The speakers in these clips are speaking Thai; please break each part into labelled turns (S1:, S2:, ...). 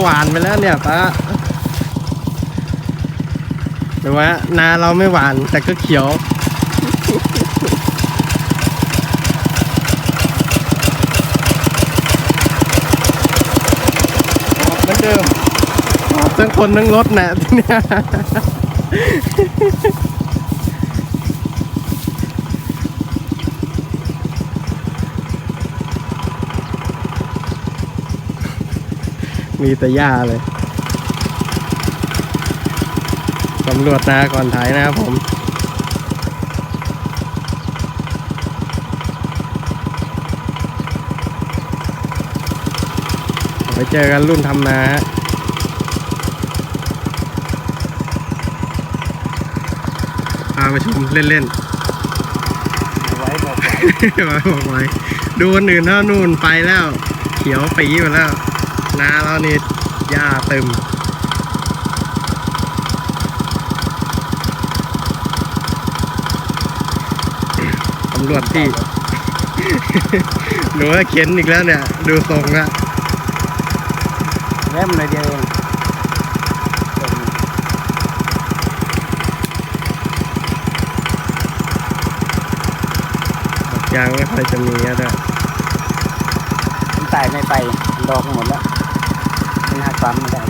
S1: หวานไปแล้วเนี่ยป้าหรือว่านาเราไม่หวานแต่ก็เขียวเหมือนเดิมทั้งคนทั้งรถนะทีเนี่ย มีแต่หญ้าเลยสำรวจนาก่อนถ่ายนะครับผมไปเจอกันรุ่นทำนาฮะพาไปชมเล่น
S2: ไว้บอกไว้
S1: ๆมาบอกไว้ดูคนอื่นเท่านู่นไปแล้ว เขียวปีหมดแล้ว นาเรานี่หญ้าเต็มตำรวจที่หนูว่าเข็นอีกแล้วเนี่ย ดูทรงละ
S2: เล่มเลยเดียวเอง
S1: ยางไม่ค่อยจะมีแล้วด้วย
S2: มันตายไม่ไปดอกหมดแล้วมันหัก ปั๊มไม่ได้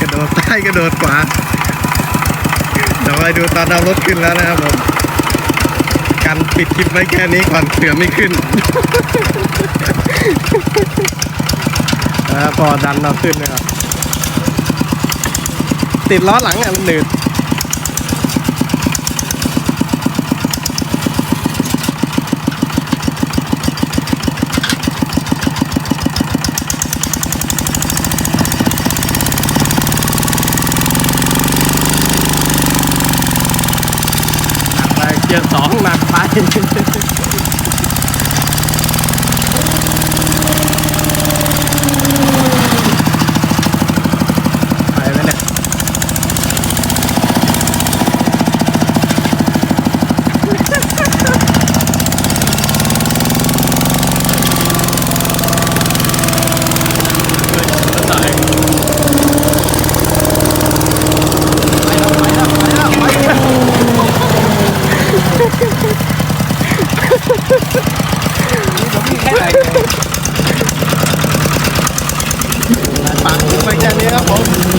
S1: กระโดดซ้ายกระโดดขวาเดี๋ยวไปดูตอนเอารถขึ้นแล้วนะครับผมกันปิดคลิปไว้แค่นี้ก่อนเผื่อไม่ขึ้นพอดันเราขึ้นนะครับติดล้อหลังอะมันหนืดห เกียร์สองหนักไป up, folks.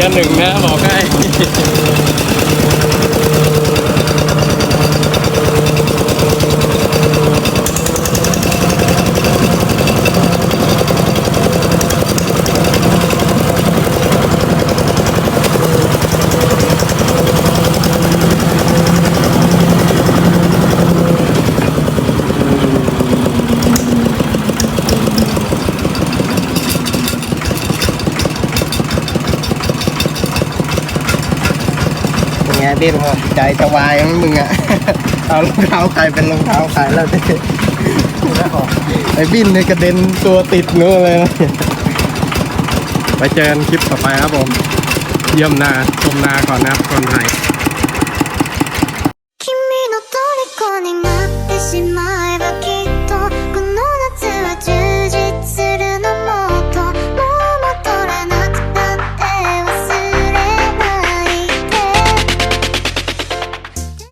S1: กียร์หนึ่งนะบอกให้ เป็นไงดิ้นหัวใจจะวายมั้งมึงอะเอารองเท้าใครเป็นรองเท้าใครแล้วดิไอ้บินเนี่ยกระเด็นตัวติดนู้นเลยนะไปเจอกันคลิปต่อไปครับผม เยี่ยมนาชมนาก่อนนะครับก่อนไทย